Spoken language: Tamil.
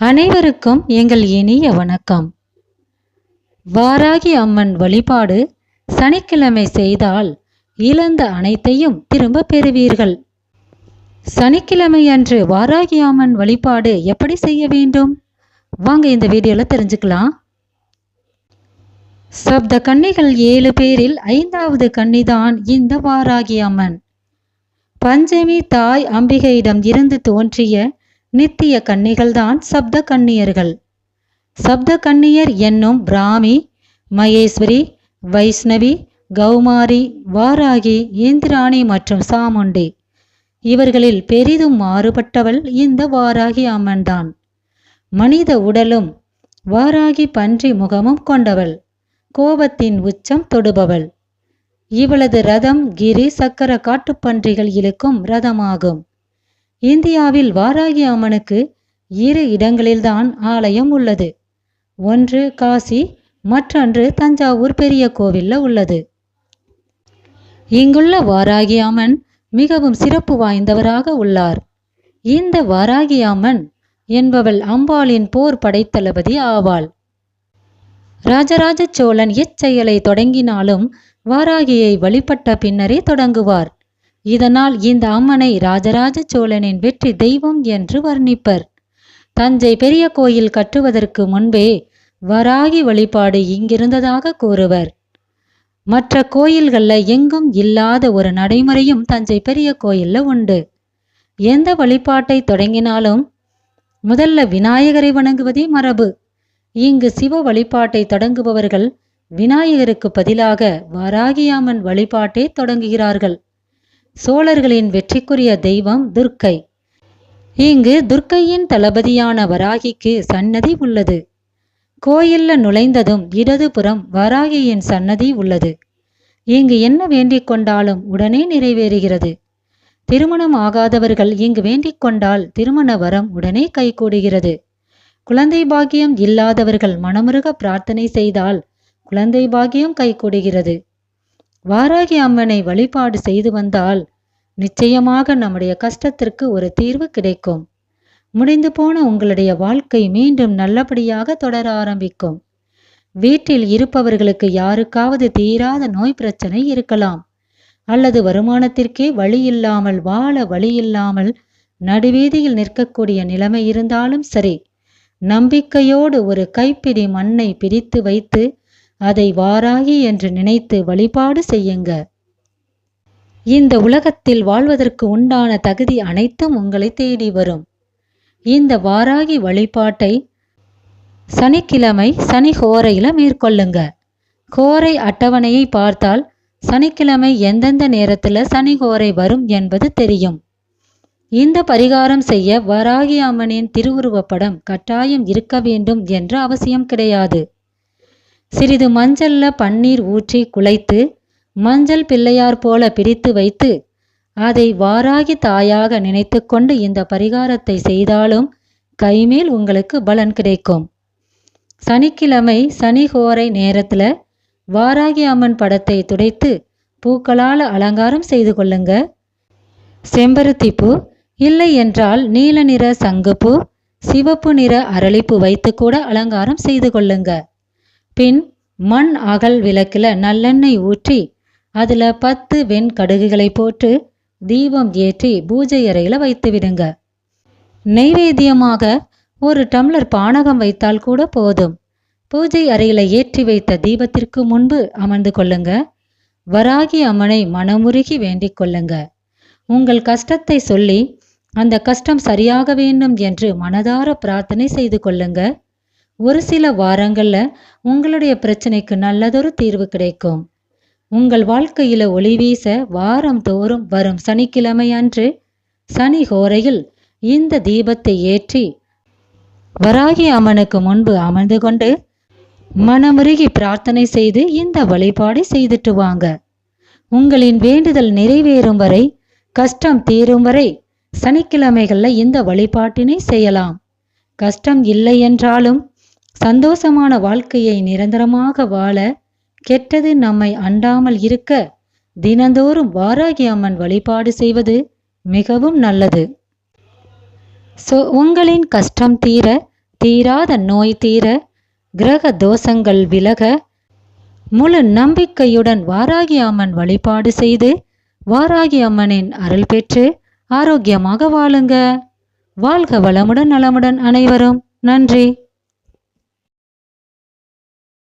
அனைவருக்கும் எங்கள் இனிய வணக்கம். வாராகி அம்மன் வழிபாடு சனிக்கிழமை செய்தால் இழந்த அனைத்தையும் திரும்ப பெறுவீர்கள். சனிக்கிழமை அன்று வாராகி அம்மன் வழிபாடு எப்படி செய்ய வேண்டும்? வாங்க இந்த வீடியோவில் தெரிஞ்சுக்கலாம். சப்த கன்னிகள் ஏழு பேரில் ஐந்தாவது கன்னிதான் இந்த வாராகி அம்மன். பஞ்சமி தாய் அம்பிகையிடம் இருந்து தோன்றிய நித்திய கன்னிகள்தான் சப்த கன்னியர்கள். சப்த கன்னியர் என்னும் பிராமி மகேஸ்வரி வைஷ்ணவி கௌமாரி வாராகி இந்திராணி மற்றும் சாமுண்டி. இவர்களில் பெரிதும் மாறுபட்டவள் இந்த வாராகி அம்மன்தான். மனித உடலும் வாராகி பன்றி முகமும் கொண்டவள். கோபத்தின் உச்சம் தொடுபவள். இவளது ரதம் கிரி சக்கர காட்டுப்பன்றிகள் இழுக்கும் ரதமாகும். இந்தியாவில் வாராகி அம்மனுக்கு இரு இடங்களில்தான் ஆலயம் உள்ளது. ஒன்று காசி மற்றொன்று தஞ்சாவூர் பெரிய கோவில்ல உள்ளது. இங்குள்ள வாராகி அம்மன் மிகவும் சிறப்பு வாய்ந்தவராக உள்ளார். இந்த வாராகி அம்மன் என்பவள் அம்பாளின் போர் படைத்தளபதி ஆவாள். ராஜராஜ சோழன் இச்செயலை தொடங்கினாலும் வாராகியை வழிபட்ட பின்னரே தொடங்குவார். இதனால் இந்த அம்மனை ராஜராஜ சோழனின் வெற்றி தெய்வம் என்று வர்ணிப்பர். தஞ்சை பெரிய கோயில் கட்டுவதற்கு முன்பே வராகி வழிபாடு இங்கிருந்ததாக கூறுவர். மற்ற கோயில்கள்ல எங்கும் இல்லாத ஒரு நடைமுறையும் தஞ்சை பெரிய கோயில்ல உண்டு. எந்த வழிபாட்டை தொடங்கினாலும் முதல்ல விநாயகரை வணங்குவதே மரபு. இங்கு சிவ வழிபாட்டை தொடங்குபவர்கள் விநாயகருக்கு பதிலாக வராகியாமன் வழிபாட்டை தொடங்குகிறார்கள். சோழர்களின் வெற்றிக்குரிய தெய்வம் துர்க்கை. இங்கு துர்க்கையின் தளபதியான வராகிக்கு சன்னதி உள்ளது. கோயில்ல நுழைந்ததும் இடதுபுறம் வராகியின் சன்னதி உள்ளது. இங்கு என்ன வேண்டிக் கொண்டாலும் உடனே நிறைவேறுகிறது. திருமணம் ஆகாதவர்கள் இங்கு வேண்டிக் கொண்டால் திருமண வரம் உடனே கைகூடுகிறது. குழந்தை பாக்கியம் இல்லாதவர்கள் மனமுருக பிரார்த்தனை செய்தால் குழந்தை பாக்கியம் கைகூடுகிறது. வாராகி அம்மனை வழிபாடு செய்து வந்தால் நிச்சயமாக நம்முடைய கஷ்டத்திற்கு ஒரு தீர்வு கிடைக்கும். முடிந்து போன உங்களுடைய வாழ்க்கை மீண்டும் நல்லபடியாக தொடர ஆரம்பிக்கும். வீட்டில் இருப்பவர்களுக்கு யாருக்காவது தீராத நோய் பிரச்சனை இருக்கலாம். அல்லது வருமானத்திற்கே வழி இல்லாமல் வாழ வழி இல்லாமல் நடுவீதியில் நிற்கக்கூடிய நிலைமை இருந்தாலும் சரி நம்பிக்கையோடு ஒரு கைப்பிடி மண்ணை பிரித்து வைத்து அதை வாராகி என்று நினைத்து வழிபாடு செய்யுங்க. இந்த உலகத்தில் வாழ்வதற்கு உண்டான தகுதி அனைத்தும் உங்களை தேடி வரும். இந்த வாராகி வழிபாட்டை சனிக்கிழமை சனி கோரையில மேற்கொள்ளுங்க. கோரை அட்டவணையை பார்த்தால் சனிக்கிழமை எந்தெந்த நேரத்தில் சனி கோரை வரும் என்பது தெரியும். இந்த பரிகாரம் செய்ய வராகி அம்மனின் திருவுருவப்படம் கட்டாயம் இருக்க வேண்டும் என்ற அவசியம் கிடையாது. சிறிது மஞ்சள்ல பன்னீர் ஊற்றி குலைத்து மஞ்சள் பிள்ளையார் போல பிரித்து வைத்து அதை வாராகி தாயாக நினைத்து கொண்டு இந்த பரிகாரத்தை செய்தாலும் கைமேல் உங்களுக்கு பலன் கிடைக்கும். சனிக்கிழமை சனி ஹோரை நேரத்துல வாராகி அம்மன் படத்தை துடைத்து பூக்களால் அலங்காரம் செய்து கொள்ளுங்க. செம்பருத்தி பூ இல்லை என்றால் நீல நிற சங்குப்பூ சிவப்பு நிற அரளிப்பூ வைத்து கூட அலங்காரம் செய்து கொள்ளுங்கள் பின் மண் அகல் விளக்கில் நல்லெண்ணெய் ஊற்றி அதில் பத்து வெண்கடுகுகளை போட்டு தீபம் ஏற்றி பூஜை அறையில் வைத்து விடுங்க. நெய்வேத்தியமாக ஒரு டம்ளர் பானகம் வைத்தால் கூட போதும். பூஜை அறையில் ஏற்றி வைத்த தீபத்திற்கு முன்பு அமர்ந்து கொள்ளுங்க. வராகி அம்மனை மனமுருகி வேண்டிக் கொள்ளுங்க. உங்கள் கஷ்டத்தை சொல்லி அந்த கஷ்டம் சரியாக வேண்டும் என்று மனதார பிரார்த்தனை செய்து கொள்ளுங்கள் ஒரு சில வாரங்களில் உங்களுடைய பிரச்சனைக்கு நல்லதொரு தீர்வு கிடைக்கும். உங்கள் வாழ்க்கையில ஒளி வீச வாரம் தோறும் வரும் சனிக்கிழமை அன்று சனி ஹோரையில் இந்த தீபத்தை ஏற்றி வராகி அம்மனுக்கு முன்பு அமர்ந்து கொண்டு மனமுருகி பிரார்த்தனை செய்து இந்த வழிபாடை செய்துட்டு வாங்க. உங்களின் வேண்டுதல் நிறைவேறும் வரை கஷ்டம் தீரும் வரை சனிக்கிழமைகளில் இந்த வழிபாட்டினை செய்யலாம். கஷ்டம் இல்லை என்றாலும் சந்தோஷமான வாழ்க்கையை நிரந்தரமாக வாழ கெட்டது நம்மை அண்டாமல் இருக்க தினந்தோறும் வாராகி அம்மன் வழிபாடு செய்வது மிகவும் நல்லது. ஸோ உங்களின் கஷ்டம் தீர தீராத நோய் தீர கிரக தோஷங்கள் விலக முழு நம்பிக்கையுடன் வாராகி அம்மன் வழிபாடு செய்து வாராகி அம்மனின் அருள் பெற்று ஆரோக்கியமாக வாழுங்க. வாழ்க வளமுடன் நலமுடன் அனைவரும். நன்றி.